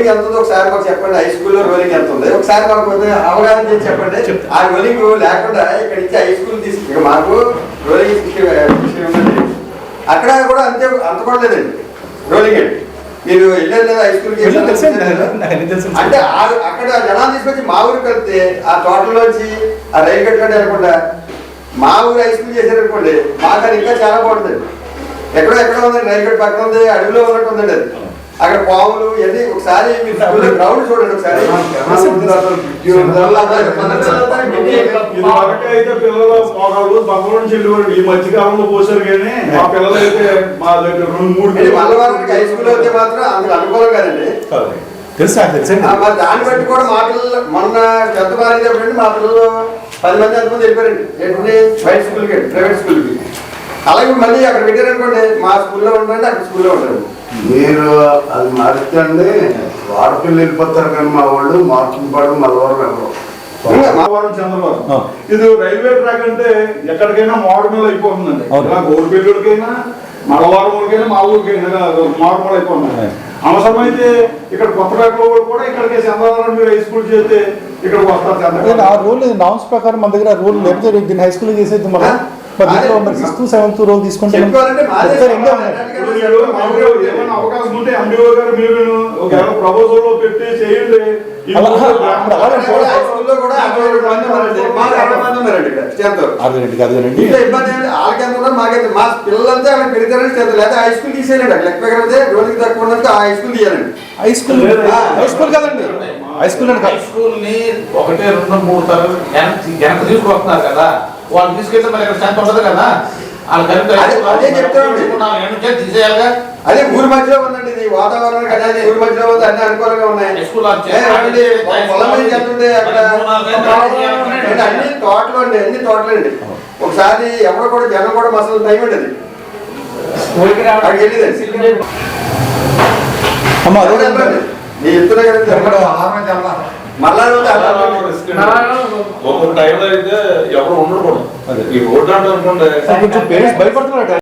ఒకసారి మాకు చెప్పండి హై స్కూల్లో రోలింగ్ ఎంత ఉంది ఒకసారి మాకు అవగాహన చేసి చెప్పండి. ఆ రోలింగ్ లేకుండా ఇక్కడ నుంచి హై స్కూల్ తీసుకు మాకు రోలింగ్ అక్కడ కూడా అంతే అంత కూడా లేదండి. రోలింగ్ అండి మీరు వెళ్ళారు లేదా హై తెలుసు. అంటే అక్కడ జనాలు తీసుకొచ్చి మా ఊరికి వెళ్తే ఆ తోటలోంచి ఆ రైలు కట్టుకుంటే వెళ్ళకుండా మా ఊరు హై స్కూల్ చేశారనుకోండి మాకు అది ఇంకా చాలా బాగుంటుంది. ఎక్కడో ఎక్కడో ఉందండి రైలు కట్టు పక్కన ఉంది అడవిలో ఉన్నట్టు ఉందండి అది. అక్కడ పాములు ఇవన్నీ ఒకసారి మీరు గ్రౌండ్ చూడండి ఒకసారి. ఇది అయితే పిల్లలు వెళ్ళేవారు ఈ మధ్య కాలంలో పోసారు కానీ మా పిల్లలు అయితే మా దగ్గర రెండు మూడు ఇది మల్లవారికి హై స్కూల్ అయితే మాత్రం అందుకు అనుకూలం కదండి. తెలుసు? మరి దాన్ని బట్టి కూడా మా పిల్లలు మొన్న పెద్ద మారేటప్పుడు మా పిల్లలు పది మంది ఎంతమంది వెళ్ళిపోయారండి. ఏంటంటే బయట స్కూల్కి ప్రైవేట్ స్కూల్కి అలాగే మళ్ళీ అక్కడ పెట్టారనుకోండి మా స్కూల్లో ఉండండి అక్కడ స్కూల్లో ఉండండి. మీరు అది మారుతండి వాడపిల్లి వెళ్ళిపోతారు కానీ మా వాళ్ళు మార్కింగ్ పాడు మలవరం ఎవరు? మలవరం చంద్రబాబు. ఆ. ఇది రైల్వే ట్రాక్ అంటే ఎక్కడికైనా మోడల్ అయిపోతుందండి. ఇలా గోరుపేటూరికైనా మలవారం ఊరికైనా మా ఊరికైనా మోడల్ అయిపోతుంది అవసరమైతే ఇక్కడ కొత్త పేటలో వాళ్ళు కూడా ఇక్కడికి చంద్రబాబు మీరు హై స్కూల్ చేస్తే ఇక్కడికి వస్తారు ఆ రూల్ నామ్స్ ప్రకారం మన దగ్గర రూల్ లేకపోతే దీన్ని హై స్కూల్ చేసేది మనం మరి దీంట్లో మరి సిక్స్త్ సెవెంత్ రోల్ తీసుకుంటే అవకాశం ఉంటే ఎండిఓ గారు మీరు ప్రపోజల్లో పెట్టి చేయండి ఉన్నారు మాకైతే మా పిల్లలంతా అక్కడ పెడతారని స్ట్రెంత్ లేదా హై స్కూల్ తీసేయండి అక్కడ లెక్క రోజుకి తక్కువ ఉన్నందుకు ఆ హై స్కూల్ తీయాలండి హై స్కూల్ హై స్కూల్ కదండి హై స్కూల్ హై స్కూల్ని ఒకటి రెండు మూడు తరగతి వెనక్కి తీసుకొస్తున్నారు కదా వాళ్ళు తీసుకెళ్తే మరి ఇక్కడ స్ట్రెంత్ ఉండదు కదా. అదే- ఊరి మధ్యలో ఉందండి ఇది. వాతావరణం కదా అదే. ఊరి మధ్యలో ఉంది అన్ని అనుకూలంగా ఉన్నాయి. అన్ని తోటలు అండి అన్ని తోటలు అండి. ఒకసారి ఎవరు కూడా జనం కూడా మసలు టైం వెళ్ళేది అమ్మ చెప్తున్నా కదా మళ్ళా రోజు అలా ఒక్కొక్క టైంలో అయితే ఎవరు ఉండకూడదు అదే. ఈ రోడ్డు అంటే అనుకోండి కొంచెం పేరెంట్స్ భయపడుతున్నారు